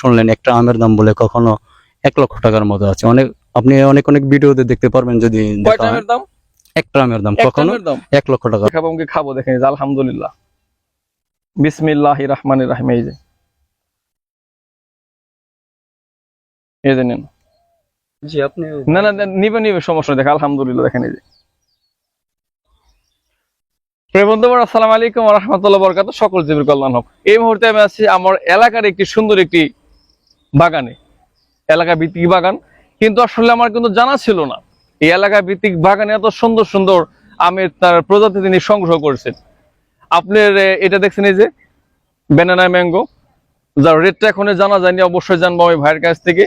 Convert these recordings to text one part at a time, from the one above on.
শুনলেন একটা আমের দাম বলে কখনো এক লক্ষ টাকার মতো আছে। অনেক আপনি অনেক অনেক ভিডিওতে দেখতে পারবেন যদি একটা আমের দাম কখনো এক লক্ষ টাকা। খাব খাব দেখেন আলহামদুলিল্লাহ। বিসমিল্লাহ রহমান রাহিম এই যে। এই যে নেন। জি আপনি না না নিবে নিবে সমস্যা দেখেন আলহামদুলিল্লাহ দেখেন এই যে। প্রিয় বন্ধুবার আসসালামু আলাইকুম ওয়া রাহমাতুল্লাহি ওয়া সকল জীবের কল্যাণ হোক। এই মুহূর্তে আমি আছি আমার এলাকার একটি সুন্দর একটি বাগানে এলাকা ভিত্তিক বাগান। কিন্তু আসলে আমার কিন্তু জানা ছিল না। এই এলাকা ভিত্তিক বাগানে এত সুন্দর সুন্দর আমের তার প্রজাতি তিনি সংগ্রহ করেছেন। আপনার এটা দেখছেন এই যে ব্যানানা ম্যাঙ্গো যার রেটটা এখন জানা যায়নি, অবশ্যই জানব আমি ভাইয়ের কাছ থেকে।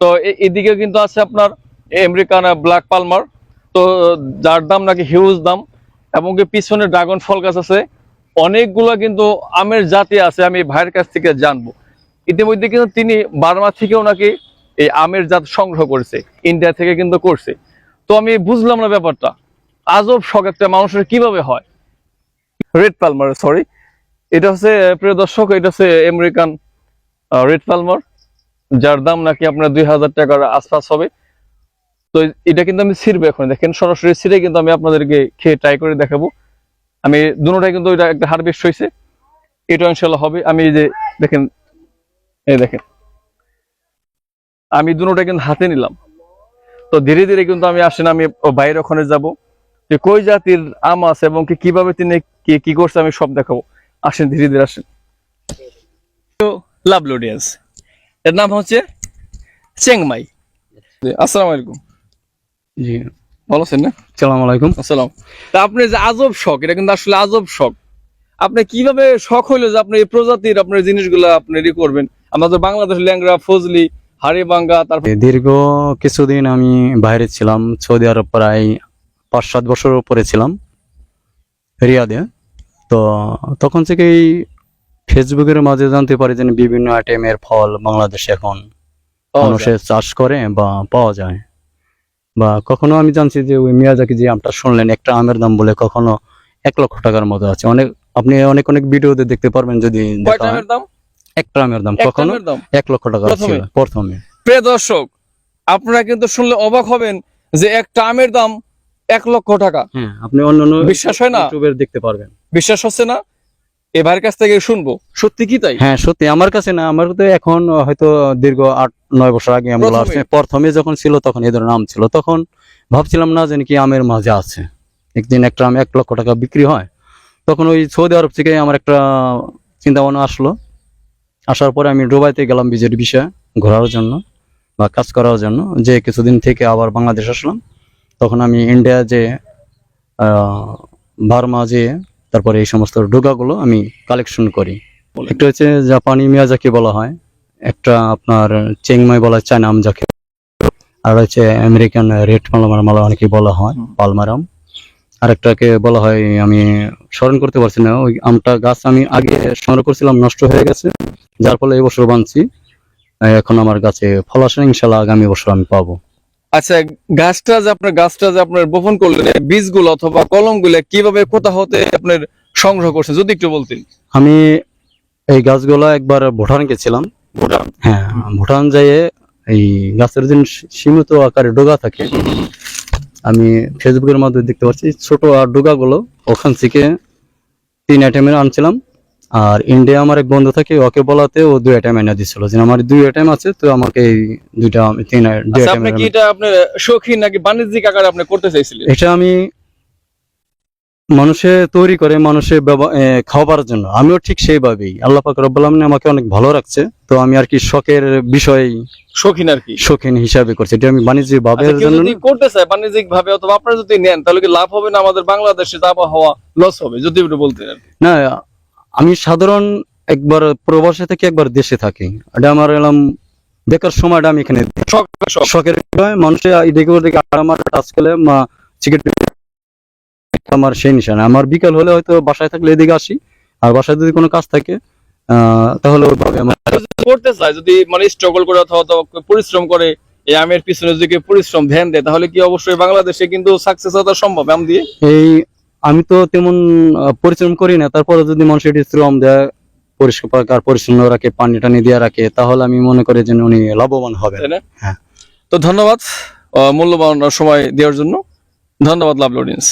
তো এদিকে কিন্তু আছে আপনার আমেরিকান ব্ল্যাক পালমার তো যার দাম নাকি হিউজ দাম, এবং পিছনে ড্রাগন ফল গাছ আছে। অনেকগুলো কিন্তু আমের জাতি আছে, আমি ভাইয়ের কাছ থেকে জানব। ইতিমধ্যে কিন্তু তিনি বার্মা থেকেও নাকি এই আমের জাত সংগ্রহ করেছে, ইন্ডিয়া থেকে কিন্তু করছে। তো আমি বুঝলাম না ব্যাপারটা। আজব শখ একটা মানুষের কীভাবে হয়? রেড পালমার সরি এটা হচ্ছে প্রিয় দর্শক, এটা হচ্ছে আমেরিকান রেড পালমার যার দাম নাকি আপনার দুই হাজার টাকার আশপাশ হবে। তো এটা কিন্তু আমি ছিড়বো এখন দেখেন, সরাসরি ছিঁড়ে কিন্তু আমি আপনাদেরকে খেয়ে ট্রাই করে দেখাবো। আমি দুটোটাই কিন্তু এটা একটা হারভেস্ট হয়েছে। এটা ইনশাল্লাহ হবে। আমি যে, দেখেন এই দেখেন। আমি দুটোটা কিন্তু হাতে নিলাম। তো ধীরে ধীরে কিন্তু আমি আসেন আমি বাইরে ওখানে যাব। যে কই জাতির আম আছে এবং কি কীভাবে তিনি কি কি করছে আমি সব দেখাবো। আসেন ধীরে ধীরে আসেন। লাভ লোডিয়ান্স। এর নাম হচ্ছে চেংমাই। আসসালামু আলাইকুম। জি। ভালো আছেন না? সালাম আলাইকুম। আসসালাম। তা আপনি যে আজব শখ এটা কিন্তু আসলে আজব শখ। আপনি কীভাবে শখ হইল যে আপনি এই প্রজাতির আপনার জিনিসগুলো আপনি করবেন? আমাদের বাংলাদেশ ল্যাংরা ফজলি হাড়িবাঙ্গা তারপর দীর্ঘ কিছুদিন আমি বাইরে ছিলাম সৌদি আরব প্রায় পাঁচ সাত বছর উপরে ছিলাম রিয়াদে। তো তখন থেকেই ফেসবুকের মাঝে জানতে পারি যে বিভিন্ন আইটেমের ফল বাংলাদেশে এখন মানুষের চাষ করে বা পাওয়া যায়। বা কখনো আমি জানছি যে ওই মিয়াজাকি যে আমটা শুনলেন একটা আমের দাম বলে কখনো এক লক্ষ টাকার মতো আছে। অনেক আপনি অনেক অনেক ভিডিওতে দেখতে পারবেন যদি দেখা হয়। আমের দাম কখনো এক লক্ষ টাকা ছিল প্রথমে। প্রিয় দর্শক আপনারা কিন্তু শুনলে অবাক হবেন যে একটা আমের দাম এক লক্ষ টাকা। হ্যাঁ আপনি অন্য অন্য বিশ্বাস হয় না? ইউটিউবের দেখতে পারবেন। বিশ্বাস হচ্ছে না? এ ভাইয়ের কাছ থেকে শুনব। সত্যি কি তাই? হ্যাঁ সত্যি আমার কাছে না আমার তো এখন হয়তো দীর্ঘ আট নয় বছর আগে আমগুলো? আসছে। প্রথমে যখন ছিল তখন এদের নাম ছিল। তখন ভাবছিলাম না জানি কি আমের মাঝে আছে। একদিন একটা আম এক লক্ষ টাকা বিক্রি হয়। তখন ওই সৌদি আরব থেকে আমার একটা চিন্তা ভাবনা আসলো। আসার পরে আমি ডুবাইতে গেলাম বিজের বিষয়ে ঘোরার জন্য বা কাজ করার জন্য। যে কিছুদিন থেকে আবার বাংলাদেশ আসলাম। তখন আমি ইন্ডিয়া যে বার্মা যে, তারপরে এই সমস্ত ডোগাগুলো আমি কালেকশন করি। একটা হচ্ছে জাপানি মিয়াজাকি বলা হয়। একটা আপনার চেংমাই বলা চায়না আম যাকে আর হচ্ছে আমেরিকান রেড পালমার মালা অনেকে বলা হয়। পালমারাম। আর একটাকে বলা হয় আমি স্মরণ করতে পারছি না। ওই আমটা গাছ আমি আগে সংগ্রহ করছিলাম নষ্ট হয়ে গেছে। যার ফলে এবছর বছর বানছি। এখন আমার গাছে ফল আসে ইনশাল্লাহ আগামী বছর আমি পাবো। আচ্ছা গাছটা যে আপনার গাছটা যে আপনার বপন করলেন বীজগুলো অথবা কলমগুলো কীভাবে কোথা হতে আপনার সংগ্রহ করছেন যদি একটু বলতেন। আমি এই গাছগুলো একবার ভুটান গেছিলাম। ভুটান? হ্যাঁ ভুটান যেয়ে এই গাছের দিন সীমিত আকারে ডোগা থাকে আমি ফেসবুকের মাধ্যমে দেখতে পাচ্ছি ছোট আর ডোগাগুলো ওখান থেকে তিন আইটেমের আনছিলাম। আর ইন্ডিয়া আমার এক বন্ধু থাকে ওকে বলাতে ও দুই আইটেম এনে দিছিল। যে আমার দুই আইটেম আছে তো আমাকে এই দুইটা তিন আই- দুই আচ্ছা আপনি কি এটা আপনি শৌখিন নাকি বাণিজ্যিক আকারে আপনি করতে চাইছিলেন? এটা আমি মানুষে তৈরি করে মানুষে খাওয়াবার জন্য। আমিও ঠিক সেইভাবেই। আল্লাহ পাক রব্বুল আলামিন আমাকে অনেক ভালো রাখছে। তো আমি আর কি শখের বিষয় শখিন আর কি। শখিন হিসাবে করছি। এটা আমি বাণিজ্যিক ভাবে আচ্ছা, করতে চায় বাণিজ্যিক ভাবে অথবা আপনারা যদি নেন তাহলে কি লাভ হবে না আমাদের বাংলাদেশে আবহাওয়া লস হবে? যদি একটু বলতেন আর না আমি সাধারণ একবার প্রবাসে থেকে একবার দেশে থাকি। এটা আমার এলাম বেকার সময়টা আমি এখানে শখের বিষয় মানুষের এদিকে ওদিকে আমার টাচ করলে মা সিগারেট আমার সেই নিশানা। আমার বিকাল হলে হয়তো বাসায় থাকলে এদিকে আসি আর বাসায় যদি কোনো কাজ থাকে তাহলে ওইভাবে আমার করতে চায় যদি মানে স্ট্রাগল করে অথবা অথবা পরিশ্রম করে এই আমের পিছনে যদি পরিশ্রম ধ্যান দেয় তাহলে কি অবশ্যই বাংলাদেশে কিন্তু সাকসেস হওয়া সম্ভব আম দিয়ে? এই আমি তো তেমন পরিশ্রম করি না তারপরে যদি মানুষ এটি শ্রম দেয় পরিষ্কার পরিচ্ছন্ন রাখে পানি টানি দিয়ে রাখে তাহলে আমি মনে করি যে উনি লাভবান হবে হ্যাঁ। তো ধন্যবাদ মূল্যবান সময় দেওয়ার জন্য। ধন্যবাদ লাভ অডিয়েন্স